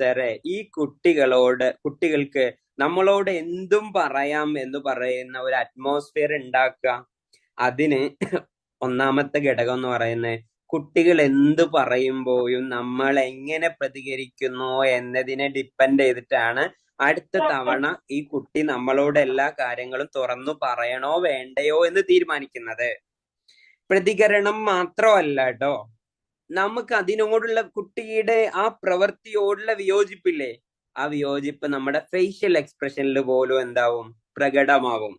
സാറേ ഈ കുട്ടികളോട് കുട്ടികൾക്ക് നമ്മളോട് എന്തും പറയാം എന്ന് പറയുന്ന ഒരു അറ്റ്മോസ്ഫിയർ ഉണ്ടാക്കുക അതിന് ഒന്നാമത്തെ ഘടകം എന്ന് പറയുന്നത് കുട്ടികൾ എന്ത് പറയുമ്പോഴും നമ്മൾ എങ്ങനെ പ്രതികരിക്കുന്നു എന്നതിനെ ഡിപ്പെൻഡ് ചെയ്തിട്ടാണ് അടുത്ത തവണ ഈ കുട്ടി നമ്മളോട് എല്ലാ കാര്യങ്ങളും തുറന്നു പറയണോ വേണ്ടയോ എന്ന് തീരുമാനിക്കുന്നത്. പ്രതികരണം മാത്രമല്ല കേട്ടോ നമുക്ക് അതിനോടുള്ള കുട്ടിയുടെ ആ പ്രവൃത്തിയോടുള്ള വിയോജിപ്പില്ലേ? ആ വിയോജിപ്പ് നമ്മുടെ ഫേഷ്യൽ എക്സ്പ്രഷനിൽ പോലും എന്താവും? പ്രകടമാവും.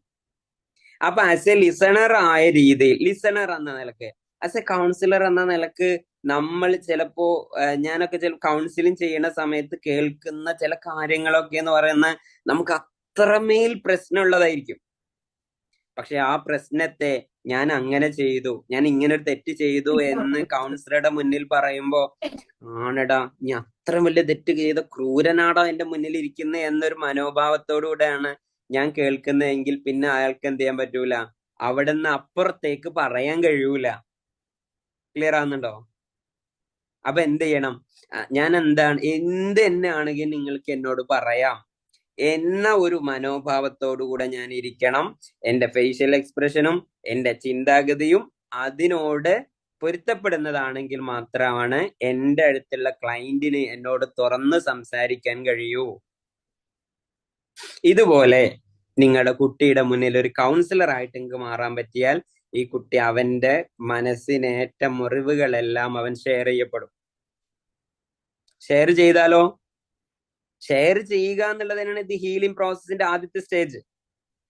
അപ്പൊ ആസ് എ ലിസണർ ആയ രീതിയിൽ ലിസണർ എന്ന നിലയ്ക്ക് ആസ് എ കൗൺസിലർ എന്ന നിലയ്ക്ക് നമ്മൾ ചിലപ്പോ ഞാനൊക്കെ ചില കൗൺസിലിംഗ് ചെയ്യുന്ന സമയത്ത് കേൾക്കുന്ന ചില കാര്യങ്ങളൊക്കെ എന്ന് പറയുന്ന നമുക്ക് അത്രമേൽ പ്രശ്നമുള്ളതായിരിക്കും. പക്ഷെ ആ പ്രശ്നത്തെ ഞാൻ അങ്ങനെ ചെയ്തു. ഞാൻ ഇങ്ങനെ ഒരു തെറ്റ് ചെയ്തു എന്ന് കൗൺസിലറുടെ മുന്നിൽ പറയുമ്പോ ആണെടാ ഞാൻ അത്ര വലിയ തെറ്റ് ചെയ്ത ക്രൂരനാടാ എന്റെ മുന്നിൽ ഇരിക്കുന്നത് എന്നൊരു മനോഭാവത്തോടു കൂടെയാണ് ഞാൻ കേൾക്കുന്നതെങ്കിൽ പിന്നെ അയാൾക്ക് എന്ത് ചെയ്യാൻ പറ്റൂല? അവിടെ നിന്ന് അപ്പുറത്തേക്ക് പറയാൻ കഴിയൂല. ക്ലിയർ ആവുന്നുണ്ടോ? അപ്പൊ എന്ത് ചെയ്യണം? ഞാൻ എന്താണ് എന്ത് എന്നെ ആണെങ്കിൽ നിങ്ങൾക്ക് എന്നോട് പറയാം? എന്ന ഒരു മനോഭാവത്തോടു കൂടെ ഞാൻ ഇരിക്കണം എന്റെ ഫേഷ്യൽ എക്സ്പ്രഷനും എന്റെ ചിന്താഗതിയും അതിനോട് പൊരുത്തപ്പെടുന്നതാണെങ്കിൽ മാത്രമാണ് എന്റെ അടുത്തുള്ള ക്ലൈന്റിന് എന്നോട് തുറന്ന് സംസാരിക്കാൻ കഴിയൂ. ഇതുപോലെ നിങ്ങളുടെ കുട്ടിയുടെ മുന്നിൽ ഒരു കൗൺസിലർ ആയിട്ട് നിങ്ങൾക്ക് മാറാൻ പറ്റിയാൽ ഈ കുട്ടി അവന്റെ മനസ്സിനേറ്റ മുറിവുകളെല്ലാം അവൻ ഷെയർ ചെയ്യപ്പെടും. ഷെയർ ചെയ്താലോ? ഷെയർ ചെയ്യുക എന്നുള്ളത് തന്നെയാണ് ഇത് ഹീലിംഗ് പ്രോസസ്സിന്റെ ആദ്യത്തെ സ്റ്റേജ്